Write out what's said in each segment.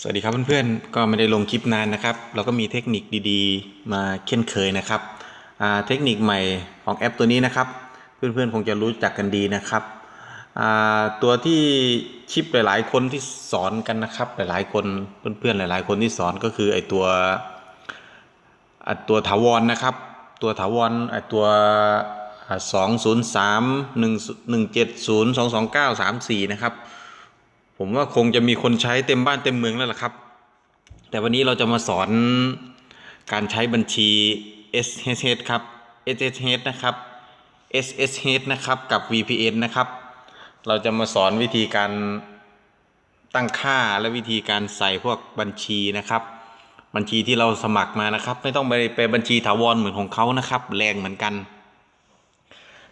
สวัสดีครับเพื่อนๆ ก็ไม่ได้ลงคลิปนานนะครับ เราก็มีเทคนิคดีๆ มาเช่นเคยนะครับ เทคนิคใหม่ของแอปตัวนี้นะครับ เพื่อนๆ คงจะรู้จักกันดีนะครับ ตัวที่ชิปหลายๆ คนที่สอนกันนะครับ หลายๆ คนเพื่อนๆ หลายๆ คนที่สอนก็คือไอตัวอะตัวถาวรนะครับ ตัวถาวรไอตัวสองศูนย์สามหนึ่งหนึ่งเจ็ดศูนย์สองสองเก้าสามสี่นะครับ ผมว่าคงจะมีคนใช้เต็มบ้านเต็มเมืองแล้วล่ะครับ แต่วันนี้เราจะมาสอนการใช้บัญชี SSH ครับ SSH นะครับ SSH นะครับกับ VPN นะครับ เราจะมาสอนวิธีการตั้งค่าและวิธีการใส่พวกบัญชีนะครับ บัญชีที่เราสมัครมานะครับ ไม่ต้องไปไปบัญชีถาวรเหมือนของเขานะครับ แรงเหมือนกัน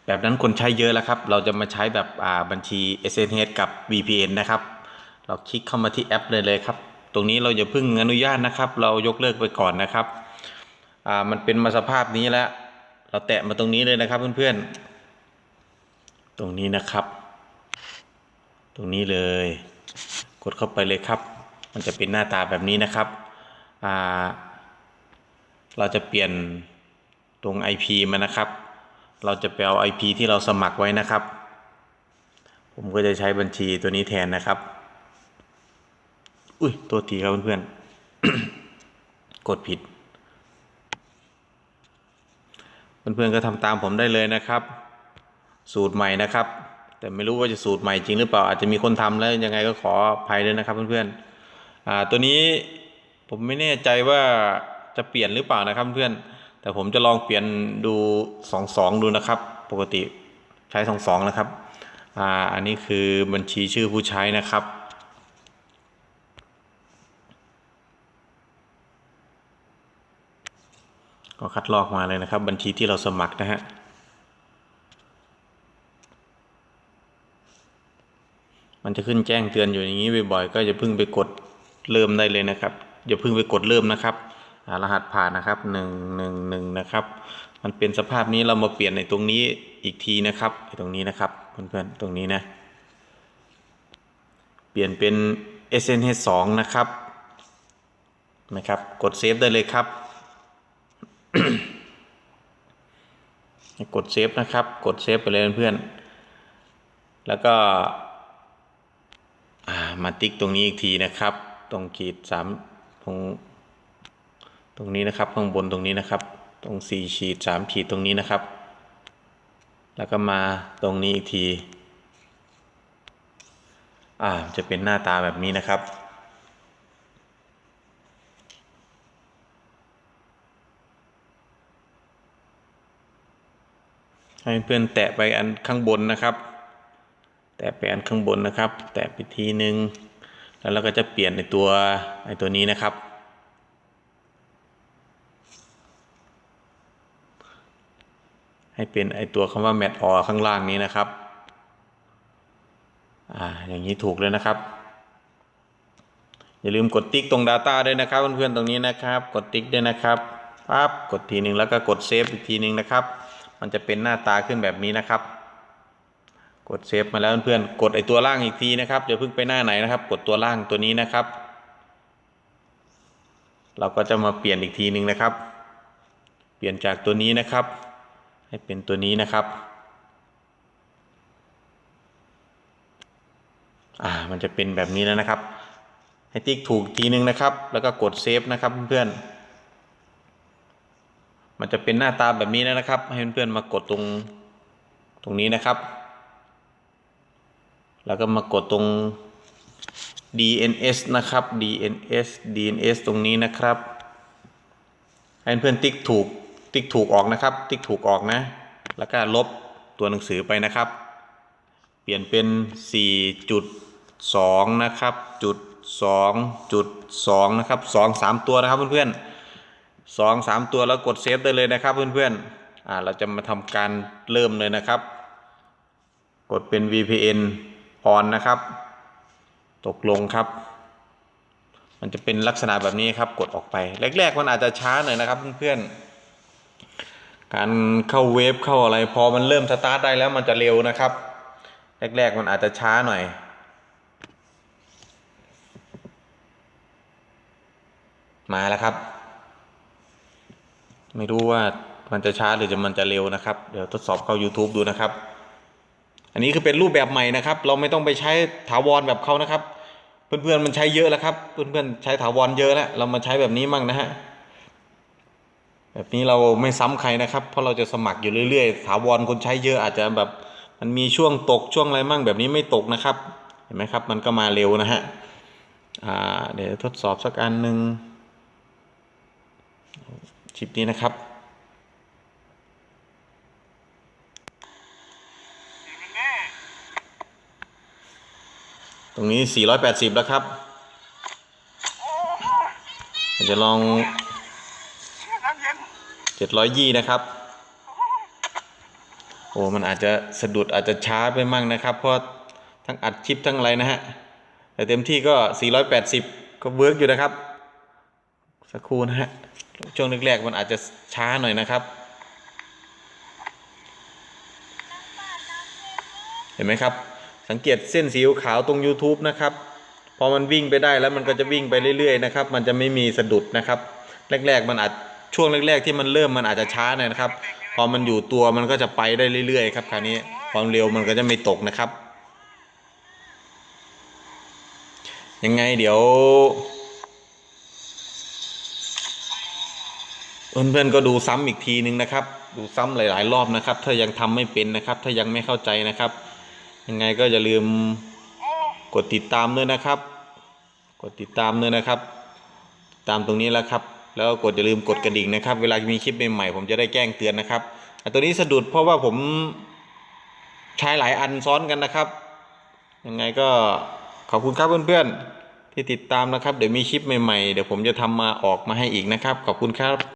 แบบนั้นคนใช้เยอะแล้วครับ เราจะมาใช้แบบบัญชี SNH กับ VPN นะครับ เราคลิกเข้ามาที่แอปเลยเลยครับ ตรงนี้เราอย่าเพิ่งอนุญาตนะครับ เรายกเลิกไปก่อนนะครับอ่ามันเป็นมาสภาพนี้แล้ว เราแตะมาตรงนี้เลยนะครับเพื่อนๆ ตรงนี้นะครับ ตรงนี้เลย กดเข้าไปเลยครับ มันจะเป็นหน้าตาแบบนี้นะครับอ่าเราจะเปลี่ยนตรง IP มานะครับ เราจะไปเอา IP ที่เราสมัครไว้นะครับ ผมก็จะใช้บัญชีตัวนี้แทนนะครับ อุ้ย ตัวทีครับเพื่อนๆ กดผิด เพื่อนๆก็ทำตามผมได้เลยนะครับ สูตรใหม่นะครับ แต่ไม่รู้ว่าจะสูตรใหม่จริงหรือเปล่า อาจจะมีคนทำแล้วยังไงก็ขออภัยด้วยนะครับเพื่อนๆตัวนี้ผมไม่แน่ใจว่าจะเปลี่ยนหรือเปล่านะครับเพื่อนแต่ผมจะลองเปลี่ยนดูสองสองดูนะครับ ปกติใช้สองสองนะครับ อ่า อันนี้คือบัญชีชื่อผู้ใช้นะครับ ก็คัดลอกมาเลยนะครับ บัญชีที่เราสมัครนะฮะมันจะขึ้นแจ้งเตือนอยู่อย่างนี้บ่อยๆก็อย่าเพิ่งไปกดเริ่มได้เลยนะครับอย่าเพิ่งไปกดเริ่มนะครับรหัสผ่านนะครับหนึ่งหนึ่งหนึ่งนะครับ มันเป็นสภาพนี้เรามาเปลี่ยนในตรงนี้อีกทีนะครับตรงนี้นะครับเพื่อนๆตรงนี้นะ เปลี่ยนเป็น SNH 2นะครับนะครับ กดเซฟได้เลยครับ กดเซฟนะครับ กดเซฟไปเลยเพื่อนๆแล้วก็มาติ๊กตรงนี้อีกทีนะครับ ตรงขีดสามตรงตรงนี้นะครับข้างบนตรงนี้นะครับ ตรงสี่ขีดสามขีดตรงนี้นะครับ แล้วก็มาตรงนี้อีกที อ่าจะเป็นหน้าตาแบบนี้นะครับ ให้เพื่อนแตะไปอันข้างบนนะครับ แตะไปอันข้างบนนะครับ แตะไปทีนึง แล้วเราก็จะเปลี่ยนในตัวไอตัวนี้นะครับ ให้เป็นไอตัวคำว่า mat or ข้างล่างนี้นะครับ อ่า อย่างนี้ถูกเลยนะครับอย่าลืมกดติ๊กตรง Data ด้วยนะครับเพื่อนๆตรงนี้นะครับ กดติ๊กด้วยนะครับปั๊บกดทีหนึ่งแล้วก็กดเซฟอีกทีหนึ่งนะครับ มันจะเป็นหน้าตาขึ้นแบบนี้นะครับ กดเซฟมาแล้วเพื่อนๆกดไอตัวล่างอีกทีนะครับอย่าเพิ่งไปหน้าไหนนะครับ กดตัวล่างตัวนี้นะครับ เราก็จะมาเปลี่ยนอีกทีหนึ่งนะครับ เปลี่ยนจากตัวนี้นะครับ ให้เป็นตัวนี้นะครับอ่ามันจะเป็นแบบนี้แล้วนะครับ ให้ติ๊กถูกทีหนึ่งนะครับ แล้วก็กดเซฟนะครับเพื่อนๆ มันจะเป็นหน้าตาแบบนี้นะครับ ให้เพื่อนๆมากดตรงตรงนี้นะครับ แล้วก็มากดตรง DNS นะครับ DNS DNS ตรงนี้นะครับ ให้เพื่อนติ๊กถูก ติ๊กถูกออกนะครับ ติ๊กถูกออกนะ แล้วก็ลบตัวหนังสือไปนะครับ เปลี่ยนเป็น 4.2 นะครับ จุด2จุด2นะครับ 2 3 ตัวนะครับเพื่อนๆ 2 3ตัวแล้วกดเซฟได้เลยนะครับเพื่อนๆอ่าเราจะมาทำการเริ่มเลยนะครับ กดเป็น VPN on นะครับ ตกลงครับ มันจะเป็นลักษณะแบบนี้ครับกดออกไปแรกๆมันอาจจะช้าหน่อยนะครับเพื่อนๆการเข้าเวฟเข้าอะไรพอมันเริ่มสตาร์ทได้แล้วมันจะเร็วนะครับ แรกๆมันอาจจะช้าหน่อยมาแล้วครับ ไม่รู้ว่ามันจะช้าหรือจะมันจะเร็วนะครับ เดี๋ยวทดสอบเข้า YouTube ดูนะครับ อันนี้คือเป็นรูปแบบใหม่นะครับ เราไม่ต้องไปใช้ถาวรแบบเขานะครับ เพื่อนๆมันใช้เยอะแล้วครับ เพื่อนๆใช้ถาวรเยอะแล้วเรามาใช้แบบนี้มั่งนะฮะแบบนี้เราไม่ซ้ำใครนะครับ เพราะเราจะสมัครอยู่เรื่อยๆถาวรคนใช้เยอะอาจจะแบบมันมีช่วงตกช่วงอะไรมั่งแบบนี้ไม่ตกนะครับ เห็นไหมครับ มันก็มาเร็วนะฮะเดี๋ยวทดสอบสักอันหนึ่ง ชิปนี้นะครับตรงนี้ 480 แล้วครับจะลองเย็น700ยี่นะครับ โอ้ มันอาจจะสะดุดอาจจะช้าไปมั่งนะครับ เพราะทั้งอัดชิปทั้งอะไรนะฮะ แต่เต็มที่ก็ 480 ก็เวิร์กอยู่นะครับ สักครู่นะฮะ ช่วงแรกๆมันอาจจะช้าหน่อยนะครับ เห็นไหมครับ สังเกตเส้นสีขาวตรง YouTube นะครับ พอมันวิ่งไปได้แล้วมันก็จะวิ่งไปเรื่อยๆนะครับ มันจะไม่มีสะดุดนะครับ แรก ๆ มันอาจช่วงแรก ๆ ที่มันเริ่มมันอาจจะช้าหน่อยนะครับ พอมันอยู่ตัวมันก็จะไปได้เรื่อยๆครับคราวนี้ความเร็วมันก็จะไม่ตกนะครับ ยังไงเดี๋ยว เพื่อนๆก็ดูซ้ำอีกทีนึงนะครับ ดูซ้ำหลาย ๆ รอบนะครับ ถ้ายังทำไม่เป็นนะครับ ถ้ายังไม่เข้าใจนะครับ ยังไงก็อย่าลืมกดติดตามด้วยนะครับ กดติดตามด้วยนะครับ ตามตรงนี้แล้วครับ แล้วกดอย่าลืมกดกระดิ่งนะครับ เวลามีคลิปใหม่ๆผมจะได้แจ้งเตือนนะครับแต่ตัวนี้สะดุดเพราะว่าผมใช้หลายอันซ้อนกันนะครับ ยังไงก็ขอบคุณครับเพื่อนๆที่ติดตามนะครับ เดี๋ยวมีคลิปใหม่ๆ เดี๋ยวผมจะทำมาออกมาให้อีกนะครับ ขอบคุณครับ